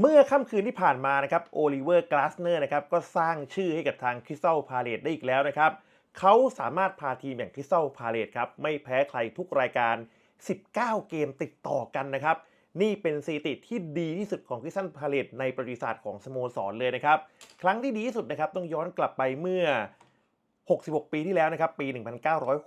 เมื่อค่ำคืนที่ผ่านมานะครับโอลิเวอร์กลาสเนอร์นะครับก็สร้างชื่อให้กับทางคริสตัลพาเลตได้อีกแล้วนะครับเขาสามารถพาทีมอย่างคริสตัลพาเลตครับไม่แพ้ใครทุกรายการ 19 เกมติดต่อกันนะครับนี่เป็นสถิติที่ดีที่สุดของคริสตัลพาเลตในประวัติศาสตร์ของสโมสรเลยนะครับครั้งที่ดีที่สุดนะครับต้องย้อนกลับไปเมื่อ 66 ปีที่แล้วนะครับปี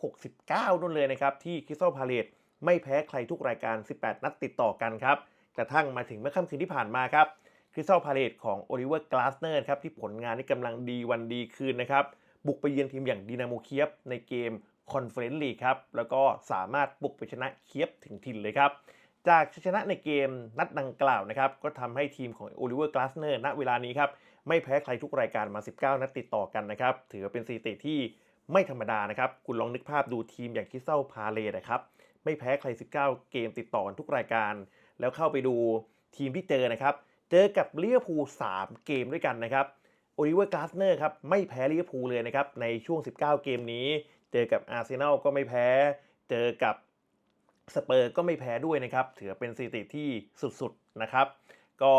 1969นู่นเลยนะครับที่คริสตัลพาเลตไม่แพ้ใครทุกรายการ 18 นัดติดต่อกันครับ กระทั่งมาถึงเมื่อค่ำคืนที่ผ่านมาครับคริสตัลพาเลตของโอลิเวอร์กลาสเนอร์ครับที่ผลงานที่กำลังดีวันดีคืนนะครับบุกไปเยือนทีมอย่างดินาโมเคียบในเกมคอนเฟอเรนซ์ลีกครับแล้วก็สามารถบุกไปชนะเคียบถึงถิ่นเลยครับจากชัยชนะในเกมนัดดังกล่าวนะครับก็ทำให้ทีมของโอลิเวอร์กลาสเนอร์ณเวลานี้ครับไม่แพ้ใครทุกรายการมา 19 นัดติดต่อกันนะครับถือเป็นสถิติที่ไม่ธรรมดานะครับ คุณลองนึกภาพดูทีมอย่างคริสตัลพาเลตนะครับไม่แพ้ใคร 19 เกมติดต่อกันทุกรายการ แล้วเข้าไปดูทีมที่เจอนะครับ เจอกับลิเวอร์พูล3เกมด้วยกันนะครับโอลิเวอร์กลาสเนอร์ครับไม่แพ้ลิเวอร์พูลเลยนะครับ ในช่วง 19 เกมนี้ เจอกับอาร์เซนอลก็ไม่แพ้ เจอกับสเปอร์ก็ไม่แพ้ด้วยนะครับ ถือเป็นสถิติที่สุดๆนะครับ ก็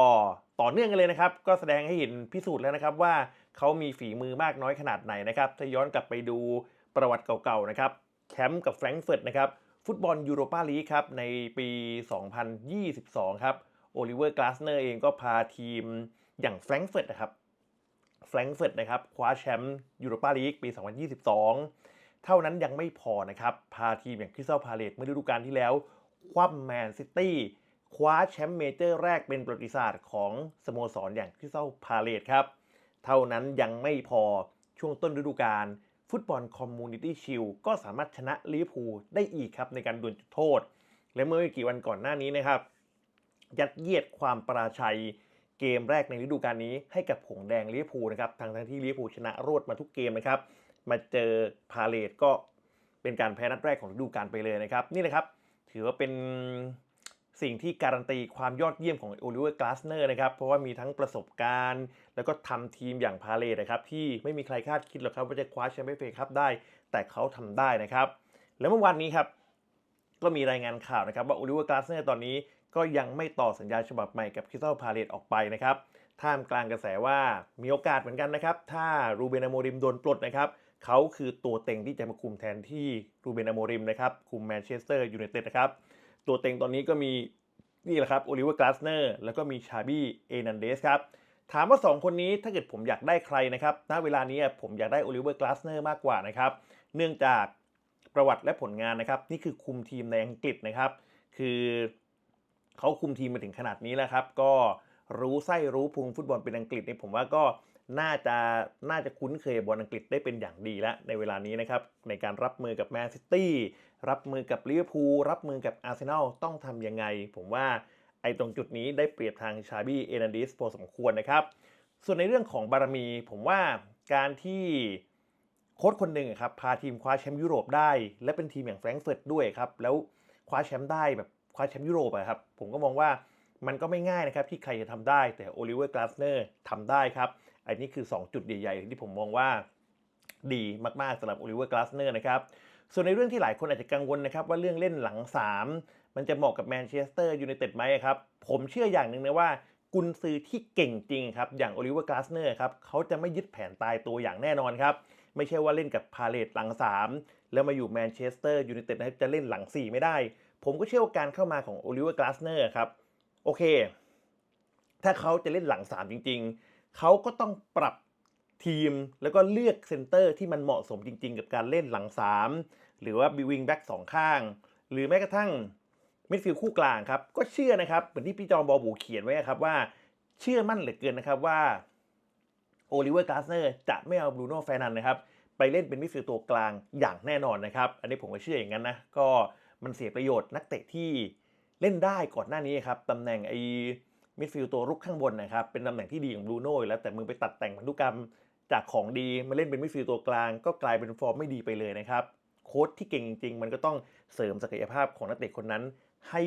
ต่อเนื่องกันเลยนะครับ ก็แสดงให้เห็นพิสูจน์แล้วนะครับว่าเขามีฝีมือมากน้อยขนาดไหนนะครับ ถ้าย้อนกลับไปดูประวัติเก่าๆนะครับแชมป์กับแฟรงก์เฟิร์ตนะครับ ฟุตบอลยูโรปาลีกครับในปี 2022 ครับโอลิเวอร์กลาสเนอร์เองก็พาทีมอย่างแฟรงก์เฟิร์ตนะครับแฟรงก์เฟิร์ตนะครับคว้าแชมป์ยูโรปาลีกปี 2022 เท่านั้นยังไม่พอนะครับ พาทีมอย่างคริสตัลพาเลตเมื่อฤดูกาลที่แล้ว คว่ำแมนซิตี้คว้าแชมป์เมเจอร์แรกเป็นประวัติศาสตร์ของสโมสรอย่างคริสตัลพาเลตครับ เท่านั้นยังไม่พอช่วงต้นฤดูกาล ฟุตบอลคอมมูนิตี้ชิลก็สามารถชนะลิเวอร์พูลได้อีกครับในการดวลจุดโทษ และเมื่อไม่กี่วันก่อนหน้านี้นะครับ ยัดเยียดความปราชัยเกมแรกในฤดูกาลนี้ให้กับผงแดงลิเวอร์พูลนะครับทางทั้งที่ลิเวอร์พูลชนะรวดมาทุกเกมนะครับมาเจอพาเลตก็เป็นการแพ้นัดแรกของฤดูกาลไปเลยนะครับ นี่นะครับถือว่าเป็น สิ่งที่การันตีความยอดเยี่ยมของโอลิเวอร์กลาสเนอร์นะครับ เพราะว่ามีทั้งประสบการณ์ แล้วก็ทำทีมอย่างพาเลตนะครับ ที่ไม่มีใครคาดคิดหรอกครับว่าจะคว้าแชมเปี้ยนส์คัพได้ แต่เขาทำได้นะครับ แล้วเมื่อวานนี้ครับ ก็มีรายงานข่าวนะครับว่าโอลิเวอร์กลาสเนอร์ตอนนี้ก็ยังไม่ต่อสัญญาฉบับใหม่กับคริสตัลพาเลตออกไปนะครับท่ามกลางกระแสว่ามีโอกาสเหมือนกันนะครับ ถ้ารูเบนอโมริมโดนปลดนะครับเขาคือตัวเต็งที่จะมาคุมแทนที่รูเบนอโมริมนะครับคุมแมนเชสเตอร์ยูไนเต็ดนะครับ ตัวเต็งตอนนี้ก็มีนี่แหละครับโอลิเวอร์กลาสเนอร์แล้วก็มีชาบี้เอนันเดสครับถามว่า 2 คนนี้ถ้าเกิดผมอยากได้ใครนะครับณเวลานี้ผมอยากได้โอลิเวอร์กลาสเนอร์มากกว่านะครับ เนื่องจากประวัติและผลงานนะครับ นี่คือคุมทีมในอังกฤษนะครับ คือเขาคุมทีมมาถึงขนาดนี้แล้วครับ ก็รู้ไส้รู้พุงฟุตบอลเป็นอังกฤษนี่ผมว่าก็ น่าจะน่าจะคุ้นเคยบอลอังกฤษได้เป็นอย่างดีแล้วในเวลานี้นะครับ ในการรับมือกับแมนซิตี้รับมือกับลิเวอร์พูลรับมือกับอาร์เซนอลต้องทำยังไง ผมว่าไอ้ตรงจุดนี้ได้เปรียบทางชาบี้เอนันดิสพอสมควรนะครับ ส่วนในเรื่องของบารมี ผมว่าการที่โค้ชคนหนึ่งครับพาทีมคว้าแชมป์ยุโรปได้ และเป็นทีมอย่างแฟรงก์เฟิร์ตด้วยครับแล้วคว้าแชมป์ได้แบบคว้าแชมป์ยุโรปอะครับผมก็มองว่ามันก็ไม่ง่ายนะครับที่ใครจะทำได้แต่โอลิเวอร์กลาสเนอร์ทำได้ครับ อันนี้คือ 2 จุดใหญ่ๆที่ผมมองว่าดีมากๆสำหรับโอลิเวอร์กลาสเนอร์นะครับ ส่วนในเรื่องที่หลายคนอาจจะกังวลนะครับ ว่าเรื่องเล่นหลัง 3 มันจะเหมาะกับแมนเชสเตอร์ยูไนเต็ดไหมครับ ผมเชื่ออย่างหนึ่งนะว่ากุนซือที่เก่งจริงครับอย่างโอลิเวอร์กลาสเนอร์ครับเขาจะไม่ยึดแผนตายตัวอย่างแน่นอนครับ ไม่ใช่ว่าเล่นกับพาเลตหลัง 3 แล้วมาอยู่แมนเชสเตอร์ยูไนเต็ดนะครับจะเล่นหลัง 4 ไม่ได้ ผมก็เชื่อว่าการเข้ามาของโอลิเวอร์กลาสเนอร์ครับโอเค ถ้าเขาจะเล่นหลัง 3 จริง ๆ เขาก็ต้องปรับทีมแล้วก็เลือกเซนเตอร์ที่มันเหมาะสมจริงๆ กับการเล่นหลัง 3 หรือว่าบิวิงแบ็กสองข้าง หรือแม้กระทั่งมิดฟิลด์คู่กลางครับ ก็เชื่อนะครับ เหมือนที่พี่จอมบอบูเขียนไว้ครับว่าเชื่อมั่นเหลือเกินนะครับว่าโอลิเวอร์กาสเนอร์จะไม่เอาบรูโน่แฟร์นันนะครับ ไปเล่นเป็นมิดฟิลด์ตัวกลางอย่างแน่นอนนะครับ อันนี้ผมก็เชื่ออย่างนั้นนะ ก็มันเสียประโยชน์นักเตะที่เล่นได้ก่อนหน้านี้ครับตำแหน่งไอ มิดฟิลด์ตัวรุกข้างบนนะครับ เป็นตำแหน่งที่ดีของบรูโน่แล้วแต่มึงไปตัดแต่งพันธุกรรมจากของดีมาเล่นเป็นมิดฟิลด์ตัวกลาง ก็กลายเป็นฟอร์มไม่ดีไปเลยนะครับ โค้ชที่เก่งจริงๆมันก็ต้องเสริมศักยภาพของนักเตะคนนั้นให้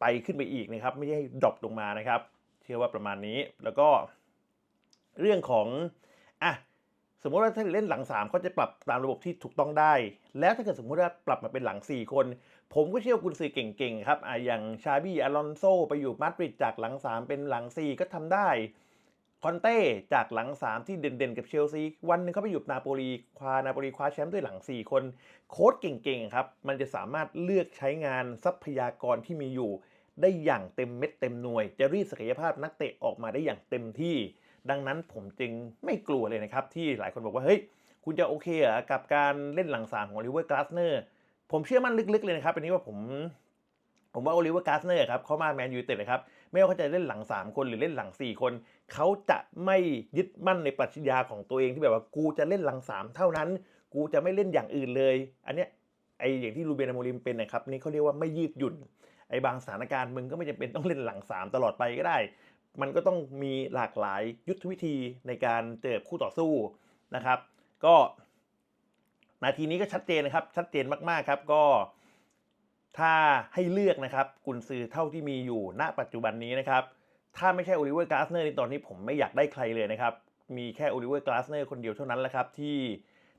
ไปขึ้นไปอีกนะครับ ไม่ใช่ดรอปลงมานะครับ เชื่อว่าประมาณนี้แล้วก็ เรื่องของอะสมมติว่าถ้าเล่นหลัง3เขาจะปรับตามระบบที่ถูกต้องได้ แล้วถ้าเกิดสมมติว่าปรับมาเป็นหลัง 4 คน ผมก็เชื่อว่ากุนซือเก่งๆครับออย่างชาบี้อลอนโซไปอยู่มาดริดจากหลัง 3 เป็นหลัง 4 ก็ทำได้ คอนเต้จากหลัง 3 ที่เด่นๆ กับเชลซี วันหนึงเขาไปอยู่นาโปลีคว้านาโปลีคว้าแชมป์ด้วยหลัง 4 คน โค้ชเก่งๆครับ มันจะสามารถเลือกใช้งานทรัพยากรที่มีอยู่ ได้อย่างเต็มเม็ดเต็มหน่วย จะรีดศักยภาพนักเตะออกมาได้อย่างเต็มที่ ดังนั้นผมจึงไม่กลัวเลยนะครับที่หลายคนบอกว่าเฮ้ยคุณจะโอเคเหรอกับการเล่นหลังสามของลิเวอร์กลาสเนอร์ ผมเชื่อมั่นลึกๆเลยนะครับอันนี้ว่าผม ผมว่าโอลิเวอร์กาสเนอร์ครับเขามาแมนยูเต็ดนะครับไม่ว่าเขาจะเล่นหลัง 3 คนหรือเล่นหลัง 4 คน เขาจะไม่ยึดมั่นในปรัชญาของตัวเองที่แบบว่ากูจะเล่นหลัง 3 เท่านั้น กูจะไม่เล่นอย่างอื่นเลย อันเนี้ยไออย่างที่รูเบนอโมริมเป็นนะครับนี่เขาเรียกว่าไม่ยืดหยุ่นไอบางสถานการณ์มึงก็ไม่จำเป็นต้องเล่นหลัง 3 ตลอดไปก็ได้ มันก็ต้องมีหลากหลายยุทธวิธีในการเจอคู่ต่อสู้นะครับ ก็ นาทีนี้ก็ชัดเจนนะครับ ชัดเจนมากๆครับก็ถ้าให้เลือกนะครับกุนซือเท่าที่มีอยู่ณปัจจุบันนี้นะครับ ถ้าไม่ใช่โอลิเวอร์กลาสเนอร์ในตอนนี้ผมไม่อยากได้ใครเลยนะครับ มีแค่โอลิเวอร์กลาสเนอร์คนเดียวเท่านั้นแหละครับ ที่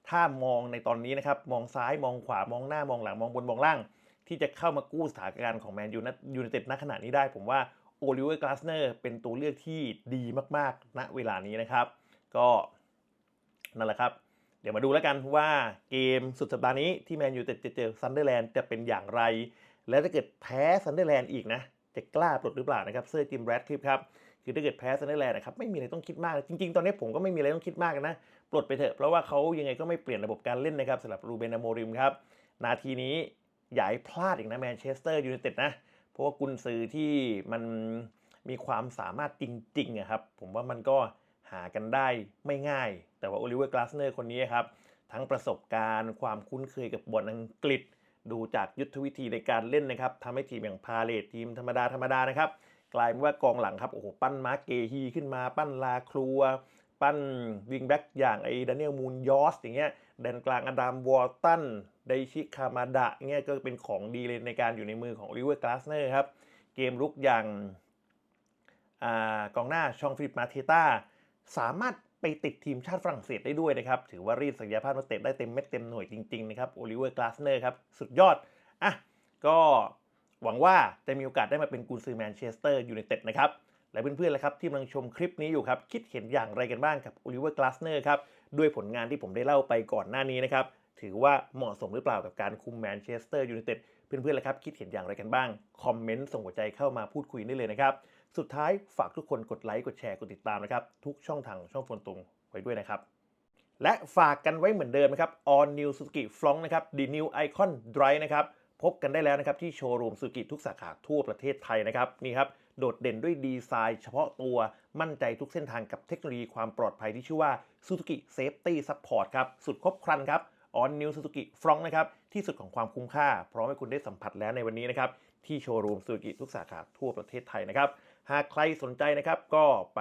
ถ้ามองในตอนนี้นะครับ มองซ้ายมองขวามองหน้ามองหลังมองบนมองล่าง ที่จะเข้ามากู้สถานการณ์ของแมนยูนยูไนเต็ดณขณะนี้ได้ ผมว่าโอลิเวอร์กลาสเนอร์เป็นตัวเลือกที่ดีมากๆ ณเวลานี้นะครับ ก็นั่นแหละครับ เดี๋ยวมาดูแล้วกันว่าเกมสุดสัปดาห์นี้ที่แมนยูจะเจอซันเดอร์แลนด์จะเป็นอย่างไร และถ้าเกิดแพ้ซันเดอร์แลนด์อีกนะจะกล้าปลดหรือเปล่านะครับเซอร์จิมแรดคลิปครับคือถ้าเกิดแพ้ซันเดอร์แลนด์นะครับไม่มีอะไรต้องคิดมาก จริง ๆ ตอนนี้ผมก็ไม่มีอะไรต้องคิดมากนะ ปลดไปเถอะ เพราะว่าเขายังไงก็ไม่เปลี่ยนระบบการเล่นนะครับสำหรับรูเบนอโมริมครับนาทีนี้อย่าให้พลาดอีกนะแมนเชสเตอร์ยูไนเต็ดนะเพราะว่ากุนซือที่มันมีความสามารถจริงๆอะครับผมว่ามันก็ หากันได้ไม่ง่าย แต่ว่าโอลิเวอร์กลาสเนอร์คนนี้ครับ ทั้งประสบการณ์ ความคุ้นเคยกับบอลอังกฤษ ดูจากยุทธวิธีในการเล่นนะครับทำให้ทีมอย่างพาเลตทีมธรรมดาธรรมดานะครับ กลายเป็นว่ากองหลังครับโอ้โหปั้นมาร์กเกฮีขึ้นมาปั้นลาครัว ปั้นวิงแบ็กอย่างไอ้ดานิเอลมูนยอสอย่างเงี้ยแดนกลางอดัมวอร์ตันไดชิคามาดะเงี้ยก็เป็นของดีเลยในการอยู่ในมือของโอลิเวอร์กลาสเนอร์ครับเกมลุกอย่างอากองหน้าชองฟิลิปมาเทต้า สามารถไปติดทีมชาติฝรั่งเศสได้ด้วยนะครับ ถือว่ารีดศักยภาพนักเตะได้เต็มเม็ดเต็มหน่วยจริง ๆ นะครับโอลิเวอร์กลาสเนอร์ครับ สุดยอด อะ ก็หวังว่าจะมีโอกาสได้มาเป็นกุนซือแมนเชสเตอร์ยูไนเต็ดนะครับ และเพื่อนๆละครับที่กำลังชมคลิปนี้อยู่ครับ คิดเห็นอย่างไรกันบ้างกับโอลิเวอร์กลาสเนอร์ครับ ด้วยผลงานที่ผมได้เล่าไปก่อนหน้านี้นะครับ ถือว่าเหมาะสมหรือเปล่ากับการคุมแมนเชสเตอร์ยูไนเต็ดเพื่อนๆละครับคิดเห็นอย่างไรกันบ้างคอมเมนต์ส่งหัวใจเข้ามาพูดคุยได้เลยนะครับ สุดท้ายฝากทุกคนกดไลค์กดแชร์กดติดตามนะครับ ทุกช่องทางช่องฟนตรงไว้ด้วยนะครับ และฝากกันไว้เหมือนเดิมนะครับ All New Suzuki Front นะครับ The New Icon Drive นะครับพบกันได้แล้วนะครับที่โชว์รูมซูกิทุกสาขาทั่วประเทศไทยนะครับนี่ครับโดดเด่นด้วยดีไซน์เฉพาะตัวมั่นใจทุกเส้นทางกับเทคโนโลยีความปลอดภัยที่ชื่อว่า Suzuki Safety Support ครับ สุดครบครันครับ All New Suzuki Front นะครับ ที่สุดของความคุ้มค่า พร้อมให้คุณได้สัมผัสแล้วในวันนี้นะครับ ที่โชว์รูมซูกิทุกสาขาทั่วประเทศไทยนะครับ หากใครสนใจนะครับก็ไป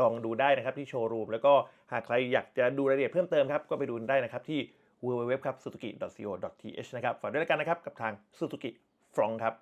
ลองดูได้นะครับที่โชว์รูมแล้วก็หากใครอยากจะดูรายละเอียดเพิ่มเติมครับก็ไปดูได้นะครับที่ www ครับ suzuki.co.th นะครับฝากด้วยแล้วกันนะครับกับทาง Suzuki Front ครับ